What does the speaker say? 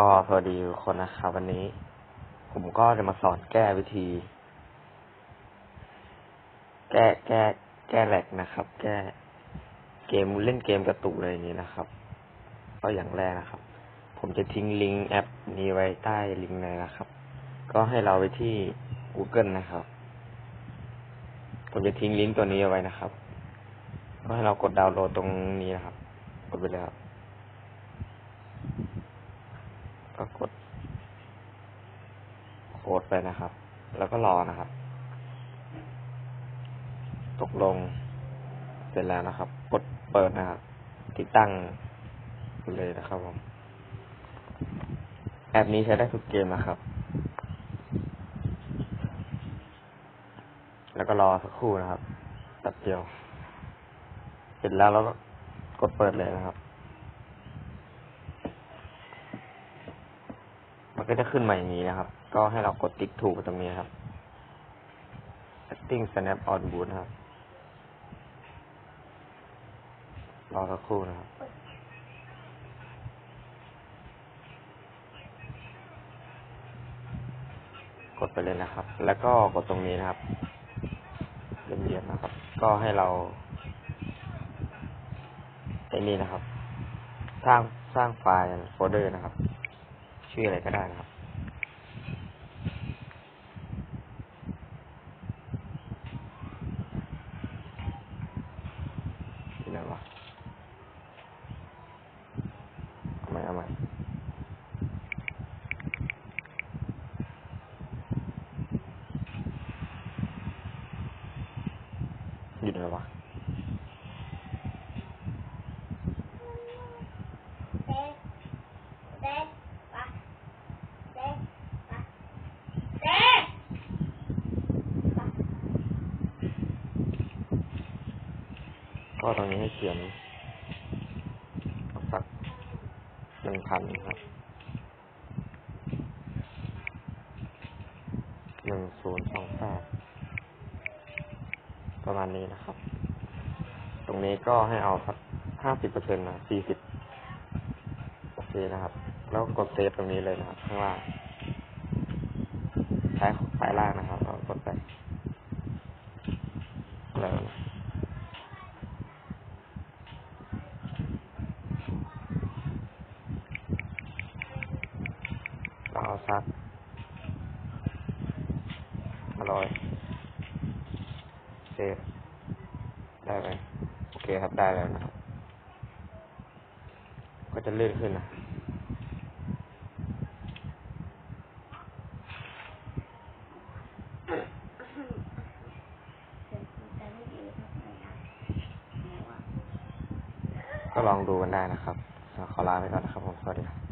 ก็สวัสดีทุกคนนะครับวันนี้ ผมก็จะมาสอนแก้วิธี แก้แก้แก้แหลกนะครับ แก้เกมเล่นเกมกระตุกเลยนี้นะครับ ก็อย่างแรกนะครับ ผมจะทิ้งลิงก์แอปนี้ไว้ใต้ลิงก์เลยนะครับ ก็ให้เราไปที่ Google นะครับ ผมจะทิ้งลิงก์ตัวนี้เอาไว้นะครับก็ให้เรากดดาวน์โหลดตรงนี้นะครับ กดไปเลยครับ ก็กดโค้ดไปนะครับ แล้วก็รอนะครับ ตกลงเสร็จแล้วนะครับ กดเปิดนะครับ ติดตั้งเลยนะครับผม แอปนี้ใช้ได้ทุกเกมนะครับ แล้วก็รอสักครู่นะครับแป๊บเดียว เสร็จแล้วเราก็กดเปิดเลยนะครับ มัน ก็จะขึ้นมาอย่างนี้นะครับ ก็ให้เรากดติ๊กถูกตรงนี้ครับ setting snap on boot ครับ รอสักครู่นะครับกดไปเลยนะครับ แล้วก็กดตรงนี้นะครับเรียบๆนะครับ ก็ให้เราไอ้นี่นะครับ สร้างสร้างไฟล์โฟลเดอร์นะครับ ชื่ออะไรก็ได้นะครับที่ไหนวะเอาใหม่เอาใหม่อยู่ไหนวะ เด็กเด็กปะเด็กปะเด็กปะ ก็ตรงนี้ให้เขียนสักหนึ่งพันครับหนึ่งศูนย์สองแปดประมาณนี้นะครับ ตรงนี้ก็ให้เอาสักห้าสิบเปอร์เซ็นต์นะสี่สิบโอเคนะครับ แล้วกดเซฟตรงนี้เลยนะครับ ข้างล่างซ้ายซ้ายล่างนะครับเรากดไปแล้ว ราเอาสักอร่อยเซฟได้ไหมโอเคครับได้แล้วนะครับ ก็จะเลื่อนขึ้นนะแต่ไม่ดีเท่าไหร่นะแล้วอะก็ลองดูกันได้นะครับ ขอลาไปก่อนนะครับผม สวัสดีครับ